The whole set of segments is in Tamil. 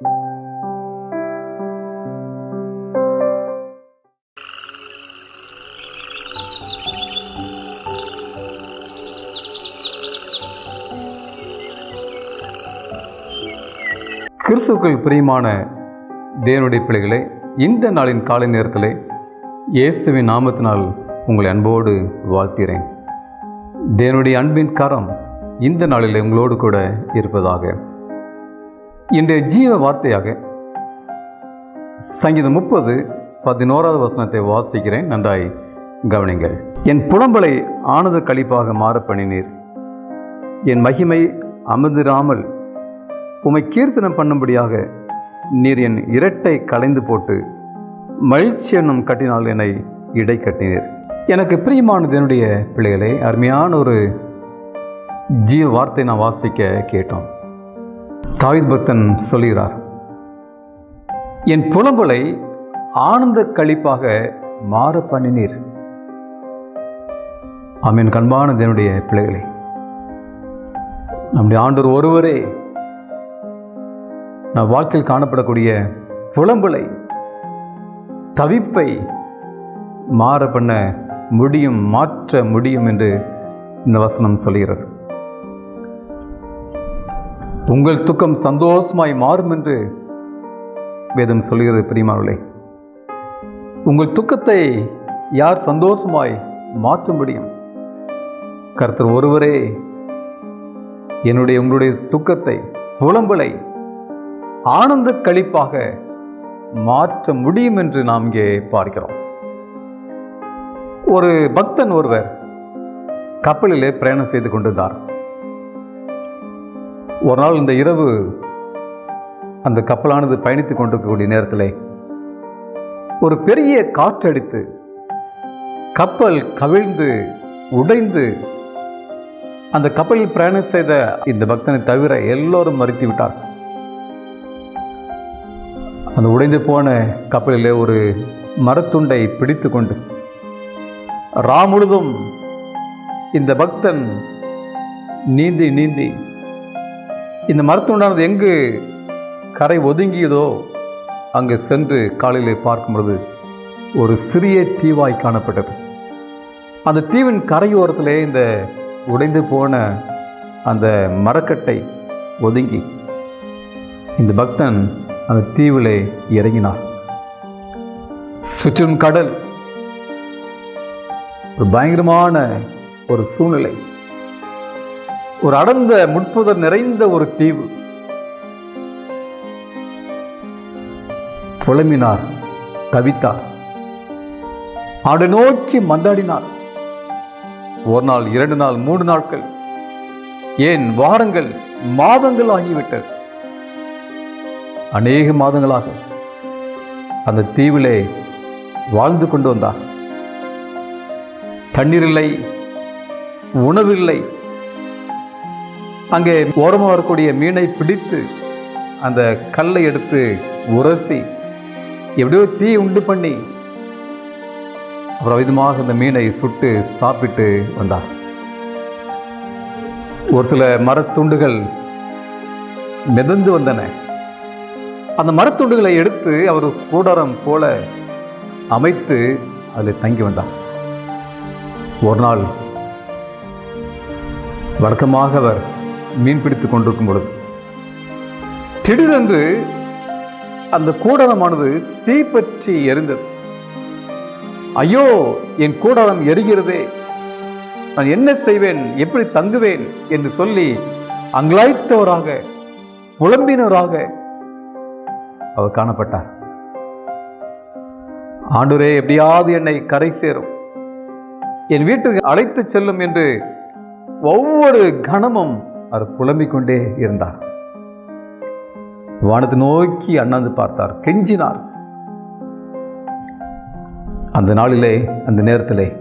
கிறிஸ்துக்கள் பிரியமான தேவனுடைய பிள்ளைகளே இந்த நாளின் காலை நேரத்தில் இயேசுவின் நாமத்தினால் உங்களை அன்போடு வாழ்த்திறேன் தேவனுடைய அன்பின் கரம் இந்த நாளில் உங்களோடு கூட இருப்பதாக இன்றைய ஜீவ வார்த்தையாக சங்கீதம் முப்பது பதினோராவது வசனத்தை வாசிக்கிறேன். நன்றாய் கவனிங்கள். என் புலம்பலை ஆனந்த கழிப்பாக மாற பண்ணினீர். என் மகிமை அமுதிராமல் உமை கீர்த்தனம் பண்ணும்படியாக நீர் என் இரட்டை களைந்து போட்டு மகிழ்ச்சி எண்ணம் கட்டினால் என்னை இடை கட்டினீர். எனக்கு பிரியமானது என்னுடைய பிள்ளைகளே அருமையான ஒரு ஜீவ வார்த்தை நான் வாசிக்க கேட்டோம். தாவித் பக்தன் சொல்கிறார் என் புலம்பலை ஆனந்த கழிப்பாக மாற பண்ணினீர். அமீன் கண்பான என்னுடைய பிள்ளைகளே நம்முடைய ஆண்டோர் ஒருவரே நம் வாழ்க்கையில் காணப்படக்கூடிய புலம்பலை தவிப்பை மாற பண்ண முடியும் மாற்ற முடியும் என்று இந்த வசனம் சொல்கிறது உங்கள் துக்கம் சந்தோஷமாய் மாறும் என்று வேதம் சொல்கிறது பிரியமானவர்களே. உங்கள் துக்கத்தை யார் சந்தோஷமாய் மாற்ற முடியும்? கர்த்தர் ஒருவரே என்னுடைய உங்களுடைய துக்கத்தை புலம்பலை ஆனந்த கழிப்பாக மாற்ற முடியும் என்று நாம் இங்கே பார்க்கிறோம். ஒரு பக்தன் ஒருவர் கப்பலிலே பிரயாணம் செய்து கொண்டிருந்தார். ஒரு நாள் இந்த இரவு அந்த கப்பலானது பயணித்துக் கொண்டிருக்கக்கூடிய நேரத்தில் ஒரு பெரிய காற்றடித்து கப்பல் கவிழ்ந்து உடைந்து அந்த கப்பலில் பிரயாணம் செய்த இந்த பக்தனை தவிர எல்லோரும் மறுத்து விட்டார். அந்த உடைந்து போன கப்பலிலே ஒரு மரத்துண்டை பிடித்து கொண்டு ராமுழுதும் இந்த பக்தன் நீந்தி நீந்தி இந்த மரத்துண்டானது எங்கு கரை ஒதுங்கியதோ அங்கு சென்று காலையிலே பார்க்கும் பொழுது ஒரு சிறிய தீவாய் காணப்பட்டது. அந்த தீவின் கரையோரத்திலே இந்த உடைந்து போன அந்த மரக்கட்டை ஒதுங்கி இந்த பக்தன் அந்த தீவிலே இறங்கினார். சுற்றும் கடல். ஒரு பயங்கரமான ஒரு சூழ்நிலை. ஒரு அடர்ந்த முட்புதர் நிறைந்த ஒரு தீவு. புலம்பினார் தவித்தார். ஆடு நோக்கி மந்தாடினார். ஒரு நாள் இரண்டு நாள் மூன்று நாட்கள் ஏன் வாரங்கள் மாதங்கள் ஆகிவிட்டது. அநேக மாதங்களாக அந்த தீவிலே வாழ்ந்து கொண்டு வந்தார். தண்ணீர் இல்லை உணவில்லை அங்கே ஓரமாக வரக்கூடிய மீனை பிடித்து அந்த கல்லை எடுத்து உரசி எப்படியோ தீ உண்டு பண்ணி அப்புறம் விதமாக அந்த மீனை சுட்டு சாப்பிட்டு வந்தார். ஒரு சில மரத்துண்டுகள் மிதந்து வந்தன. அந்த மரத்துண்டுகளை எடுத்து அவர் கூடாரம் போல அமைத்து அதில் தங்கி வந்தார். ஒரு நாள் வழக்கமாக அவர் மீன் பிடித்துக் கொண்டிருக்கும் பொழுது திடீரென்று அந்த கூடாரமானது தீப்பற்றி எரிந்தது. ஐயோ என் கூடாரம் எரிகிறதே. நான் என்ன செய்வேன்? எப்படி தங்குவேன்? என்று சொல்லி அங்கலாய்த்தவராக புலம்பினவராக அவர் காணப்பட்டார். ஆண்டுரே எப்படியாவது என்னை கரை சேரும். என் வீட்டுக்கு அழைத்து செல்லும் என்று ஒவ்வொரு கணமும் அவர் புலம்பிக் கொண்டே இருந்தார். வானத்தை நோக்கி அண்ணாந்து பார்த்தார். கெஞ்சினார். அந்த நாளிலே அந்த நேரத்திலே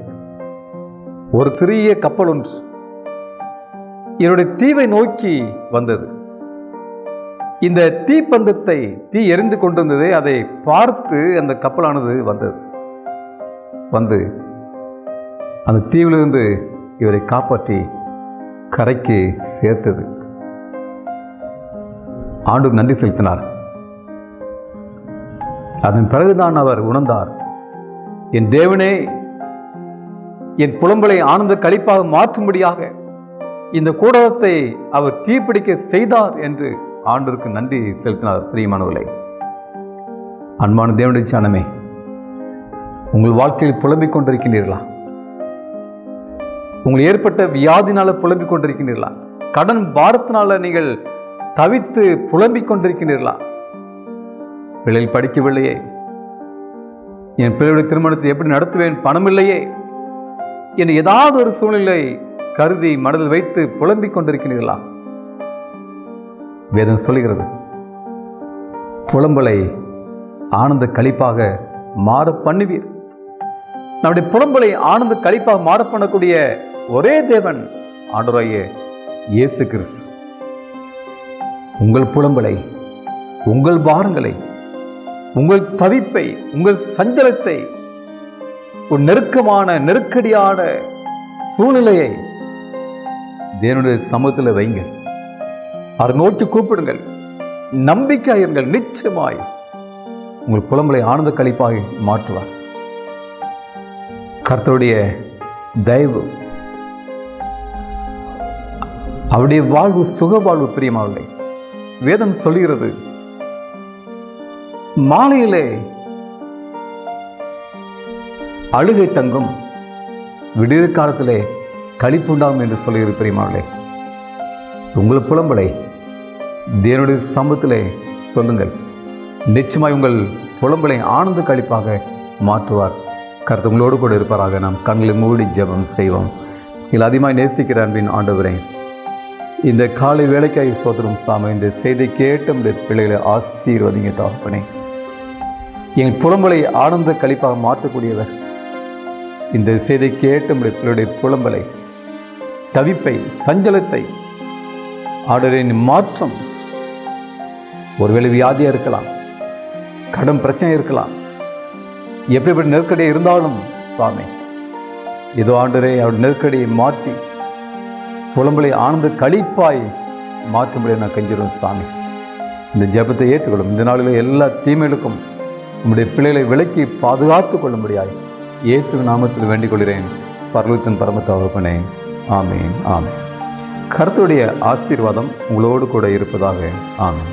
ஒரு சிறிய கப்பல் ஒன்று என்னுடைய தீவை நோக்கி வந்தது. இந்த தீப்பந்தத்தை தீ எரிந்து கொண்டிருந்தது அதை பார்த்து அந்த கப்பலானது வந்தது. வந்து அந்த தீவிலிருந்து இவரை காப்பாற்றி கரைக்கு சேர்த்தது. ஆண்டுக்கு நன்றி செலுத்தினார். அதன் பிறகுதான் அவர் உணர்ந்தார். என் தேவனே என் புலம்பலை ஆனந்த கழிப்பாக மாற்றும்படியாக இந்த கூடத்தை அவர் தீப்பிடிக்க செய்தார் என்று ஆண்டவருக்கு நன்றி செலுத்தினார் பிரியமானவர்களே. அன்பான தேவனுடைய சானமே உங்கள் வாழ்க்கையில் புலம்பிக் கொண்டிருக்கின்றீர்களா உங்களுக்கு ஏற்பட்ட வியாதினால புலம்பிக் கொண்டிருக்கின்றீர்களா கடன் பாரத்தினால நீங்கள் தவித்து புலம்பிக் கொண்டிருக்கின்றீர்களா பிள்ளைகள் படிக்கவில்லையே. என் பிள்ளையுடைய திருமணத்தை எப்படி நடத்துவேன்? பணம் இல்லையே என ஏதாவது ஒரு சூழ்நிலை கருதி மனதில் வைத்து புலம்பிக் கொண்டிருக்கிறீர்களா? வேதம் சொல்லுகிறது புலம்பலை ஆனந்த கழிப்பாக மாற பண்ணுவீர். நம்முடைய புலம்பலை ஆனந்த கழிப்பாக மாற பண்ணக்கூடிய ஒரே தேவன் ஆண்டவராகிய இயேசு கிறிஸ்து. உங்கள் புலம்பலை உங்கள் பாரங்களை உங்கள் தவிப்பை உங்கள் சஞ்சலத்தை ஒரு நெருக்கமான நெருக்கடியான சூழ்நிலையை தேவனுடைய சமூகத்தில் வைங்க. அதை நோக்கி கூப்பிடுங்கள். நம்பிக்கையுங்கள் நிச்சயமாய் உங்கள் புலம்பலை ஆனந்த கழிப்பாக மாற்றுவார். கர்த்தருடைய தயவு. அவருடைய வாழ்வு சுக வாழ்வு பிரியமாவில்லை வேதம் சொல்கிறது மாலையிலே அழுகை தங்கும் விடிய காலத்திலே களிப்புண்டாகும் என்று சொல்கிறது பிரியமாவில்லை உங்கள் புலம்பலை தேவனுடைய சமூகத்திலே சொல்லுங்கள். நிச்சயமாய் உங்கள் புலம்பலை ஆனந்த கழிப்பாக மாற்றுவார். கருத்து உங்களோடு கூட இருப்பாராக. நாம் கண்களை மூடி ஜெபம் செய்வோம். இதில் அதிகமாக நேசிக்கிற அன்பின் ஆண்டவரே இந்த காலை வேலைக்காய் சோதரும் சாமி இந்த செய்தி கேட்ட இந்த பிள்ளைகளை ஆசீர்வதிங்க தாப்பனே என் புலம்பலை ஆனந்த கழிப்பாக மாற்றக்கூடியவர் இந்த செய்தி கேட்ட நம்முடைய பிள்ளையுடைய புலம்பலை தவிப்பை சஞ்சலத்தை ஆடரின் மாற்றம். ஒருவேளை வியாதியாக இருக்கலாம் கடும் பிரச்சனை இருக்கலாம் எப்படிப்பட்ட நெருக்கடி இருந்தாலும் சுவாமி இதோ ஆண்டரே அவர் நெருக்கடியை மாற்றி புலம்பலை ஆனந்த கழிப்பாய் மாற்றும்படி நான் கெஞ்சிருவேன் சாமி. இந்த ஜெபத்தை ஏற்றுக்கொள்ளும் இந்த நாளில் எல்லா தீமைகளுக்கும் நம்முடைய பிள்ளைகளை விலக்கி பாதுகாத்து கொள்ளும்படியாய் இயேசு நாமத்தில் வேண்டிக் கொள்கிறேன் பரலத்தின் பரம தகப்பனே ஆமேன் ஆமேன். கருத்துடைய ஆசீர்வாதம் உங்களோடு கூட இருப்பதாக ஆமேன்.